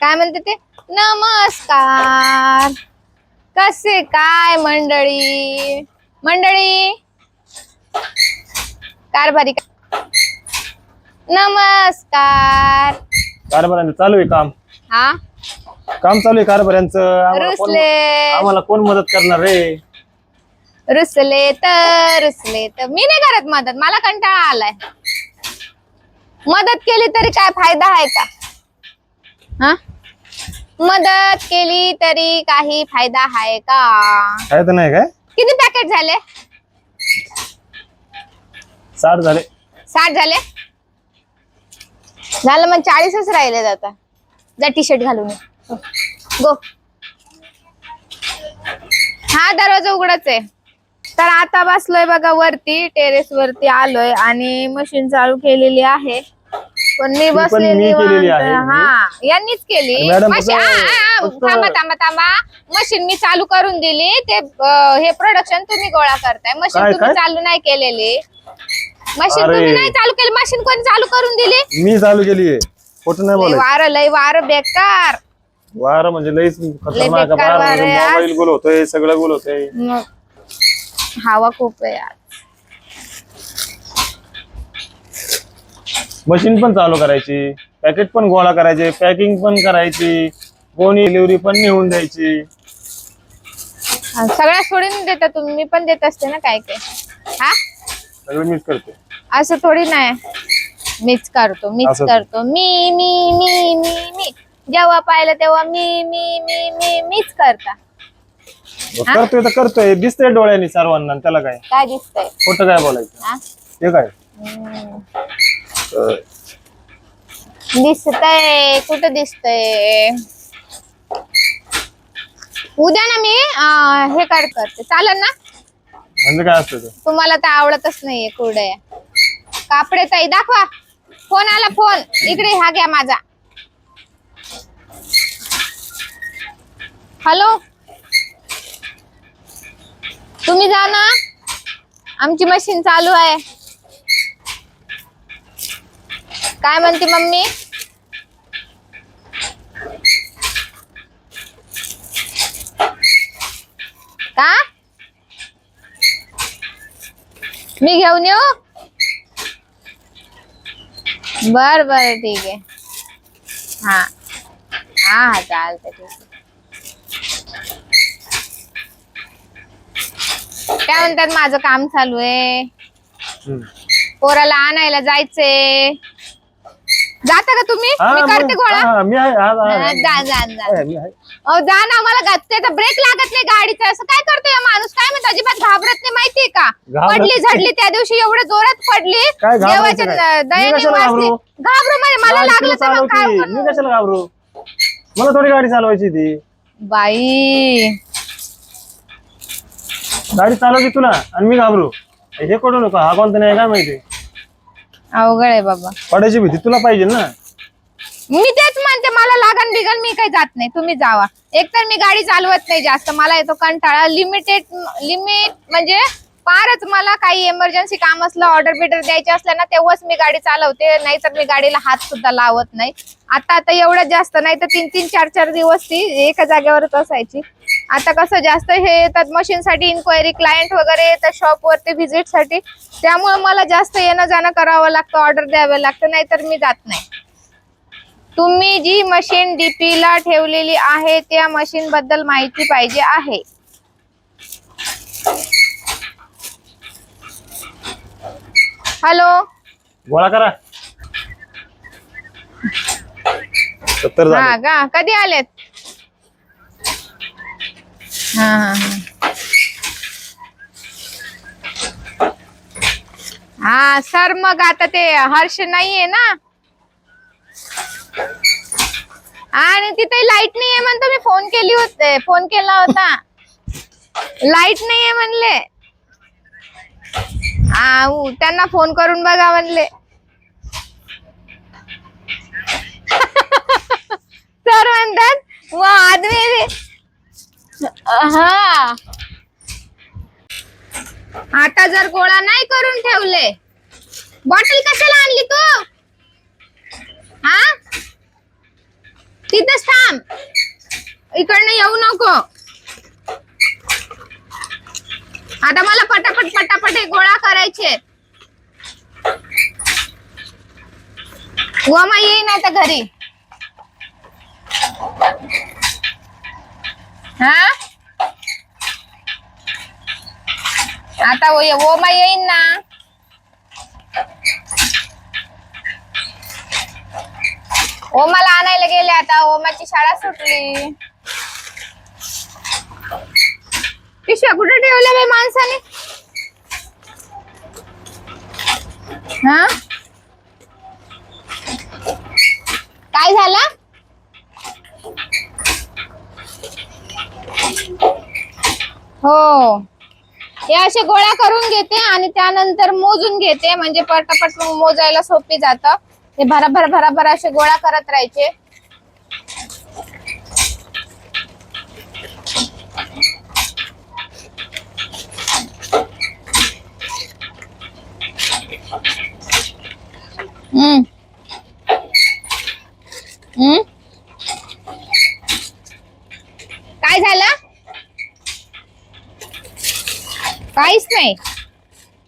काय म्हणते ते? नमस्कार. कसे काय मंडळी? मंडळी? कारभारी का- नमस्कार. कारभारांचं चालू आहे काम. हा? काम चालू आहे आम्हाला कोण- रुसले. आम्हाला कोण मदत करणार रे? रुसले तर रुसले तर मी नाही करत मदत. मला कंटाळा आलाय. मदत केली तरी काय फायदा आहे का? हा? मदत केली तरी काही फायदा आहे का? काय तर नाही काय? किती पॅकेट झाले? साठ झाले. साठ झाले? झालं मग चाळीसच राहिले आता. जा टी शर्ट घालून ये. गो हा दरवाजा उघडच आहे. तर आता बसलोय बघा वरती टेरेस वरती आलोय आणि मशीन चालू केलेली आहे. पण मी पण बसले मी केलेली. आहे. हा यांनीच केली. मॅडम, मशीन- फक्त- आ, आ, आ, फक्त- थांबा थांबा थांबा. मशीन मी चालू करून दिली. ते अं, हे प्रोडक्शन तुम्ही गोळा करताय. मशीन काय, तुम्ही काय? चालू नाही केलेली. मशीन अरे. तुम्ही नाही चालू केली. मशीन कोणी चालू करून दिली? मी चालू केली आहे. खोटं नाही लय बोलायचं. वार लय वार बेकार. वार म्हणजे लईच खतरनाक बेकार वार आहे आज. मोबाईल गोल होतोय सगळं गोल होतंय. मग हवा खूप आहे आज. मशीन पण चालू करायची पॅकेट पण गोळा करायचे पॅकिंग पण करायची कोणी डिलिव्हरी पण नेऊन द्यायची. आणि सगळ्या सोडून देता तुम्ही मी पण देत असते ना काय काय. हा? सगळं मीच करते. असं थोडी नाही मीच करतो मीच असं. करतो. मी मी मी मी मी. जेव्हा पाहिलं तेव्हा मी मी मी मी मीच करता. मग करतोय तर करतोय दिसतंय डोळ्यांनी सर्वांना आणि त्याला काय? काय दिसतंय? खोटं काय बोलायचं? हा? ते काय? हम्म. दिसतंय कुठं दिसतंय? उद्या ना मी अं, हे काढ करते. चालेल ना? म्हणजे काय असतं ते? तुम्हाला तर आवडतच नाहीये कुरडया. कापडे ताई दाखवा. फोन आला फोन. इकडे हा घ्या माझा. हॅलो? तुम्ही जा ना. आमची मशीन चालू आहे. काय म्हणते मम्मी? का? मी घेऊन येऊ? बर बर ठीक आहे. हा. हा हा चालतंय ठीक आहे. काय म्हणतात माझं काम चालू आहे. पोराला आणायला जायचंय. जाता का तुम्ही हा, मी करते मग- गोळा हा, मी आहे हा, हा, हा, हा. जा जा जा आहे, मी आहे. अहो जा ना त्याचा ब्रेक लागत नाही गाडीचा असं काय करतो या माणूस काय म्हणतो अजिबात घाबरत नाही माहितीये का घाबरत पडली. झडली त्या दिवशी एवढं जोरात पडली काय घाबरायचं देवाच्या काय? न- दयेने मी कशाला वाचली. घाबरू? घाबरू म्हणजे मला गाडी लागलं तू तर मग काय चालवती. करू? मी कशाला घाबरू मला थोडी गाडी चालवायची ती बाई गाडी चालवायची तुला आणि मी घाबरू हे करू नको हा कोणता नाही काय माहिती अवघड आहे बाबा. पडायची भीती तुला पाहिजे ना? मी तेच म्हणते मला लागन बिगन मी काही जात नाही. तुम्ही जावा. एकतर मी गाडी चालवत नाही जास्त. मला येतो कंटाळा. लिमिटेड लिमिट म्हणजे फारच मला काही एमर्जन्सी काम असलं ऑर्डर बिर्डर द्यायचे असलं ना तेव्हाच मी गाडी चालवते. नाहीतर मी गाडीला हात सुद्धा लावत नाही. आता आता एवढं जास्त नाही तर तीन तीन चार चार दिवस ती एका जागेवरच असायची. आता कसं जास्त हे येतात मशीन साठी इन्क्वायरी क्लायंट वगैरे येतात शॉप वरती व्हिजिटसाठी. त्यामुळे मला जास्त येणं जाणं करावं लागतं ऑर्डर द्यावं लागतं नाहीतर मी जात नाही. तुम्ही जी मशीन डीपी ला ठेवलेली आहे त्या मशीन बद्दल माहिती पाहिजे आहे. हॅलो? गोळा करा. सत्तर हा झाले का? कधी आलेत? हा हा. हा. सर मग आता ते हर्ष नाहीये ना? आणि तिथे लाइट नाहीये म्हणतो मी फोन केली होते फोन केला होता. लाइट नाहीये म्हणले. हा त्यांना फोन करून बघा म्हणले. सर म्हणतात वो आदमी हा. आता जर गोळा नाही करून ठेवले बॉटल कशाला आणली तू? हा? इकडनं येऊ नको. आता मला पटापट पटापट हे गोळा करायचे. उमा येईन आता घरी. हा? आता ओमा येईन ना. ओमाला आणायला गेले आता ओमाची शाळा सुटली. पिशव्या कुठे ठेवल्या बाई माणसाने? हा? काय झालं? हो. हे असे गोळा करून घेते आणि त्यानंतर मोजून घेते. म्हणजे पटापट मग मोजायला सोपी जात. हे भराभर भराभर असे गोळा करत राहायचे. हम्म. हम्म काय झालं नाही.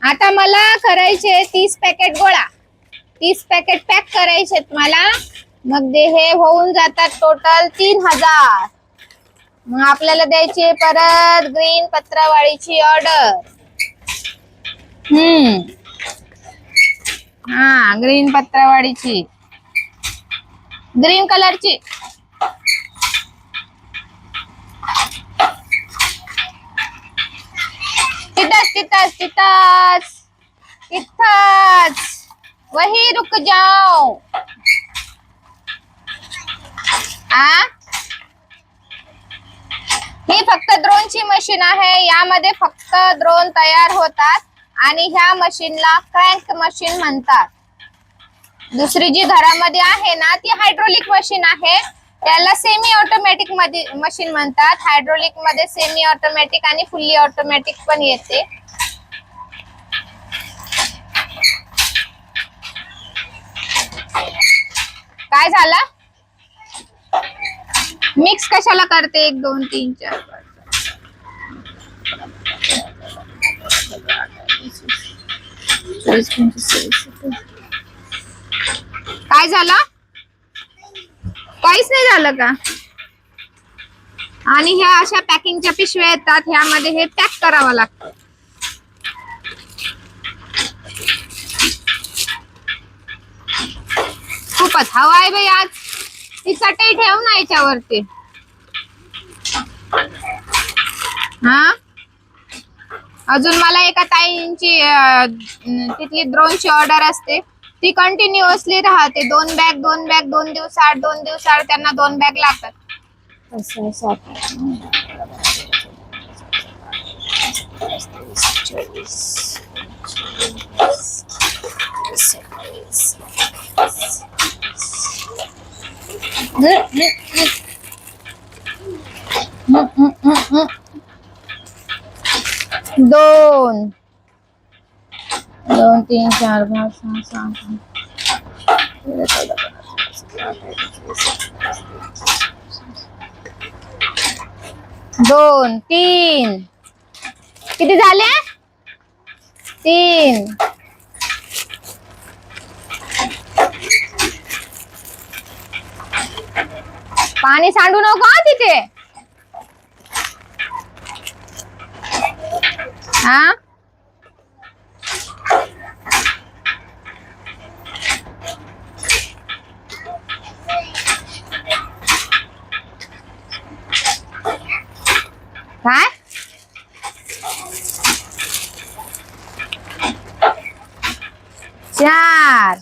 आता मला करायचे तीस पॅकेट गोळा. तीस पॅकेट पॅक करायचे मला. मग हे होऊन जातात टोटल तीन हजार. मग आपल्याला द्यायची परत ग्रीन पत्रावाळीची ऑर्डर हम्म. हा ग्रीन पत्रावाळीची. ग्रीन कलरची बस तिथंच तिथंच वही रुक जाओ. आ? ही फक्त ड्रोनची मशीन आहे. यामध्ये फक्त ड्रोन तयार होतात आणि ह्या मशीनला क्रँक मशीन म्हणतात. दुसरी जी घरामध्ये आहे ना ती हायड्रोलिक मशीन आहे. त्याला सेमी ऑटोमॅटिकमध्ये मशीन म्हणतात. हायड्रोलिकमध्ये सेमी ऑटोमॅटिक आणि फुल्ली ऑटोमॅटिक पण येते. काय झालं? मिक्स कशाला करते? एक दोन तीन चार काय झालं? काहीच नाही झालं का? आणि ह्या अशा पॅकिंगच्या पिशव्या येतात ह्यामध्ये हे पॅक करावं लागतं. खूपच हवा आहे बाई आज ती चटई ठेव ना याच्यावरती हा अजून मला एका ताईंची तिथली ड्रोनची ऑर्डर असते ती कंटिन्युअसली राहते दोन बॅग दोन बॅग दोन दिवसाआड दोन दिवसाआड त्यांना दोन बॅग लागतात असं दोन दोन तीन चार पाच सहा सात दोन तीन किती झाले तीन पाणी सांडू नको हं तिथे हा काय चार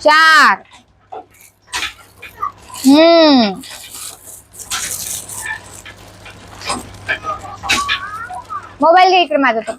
चार. हम्म. मोबाईल घे इकडे माझा तो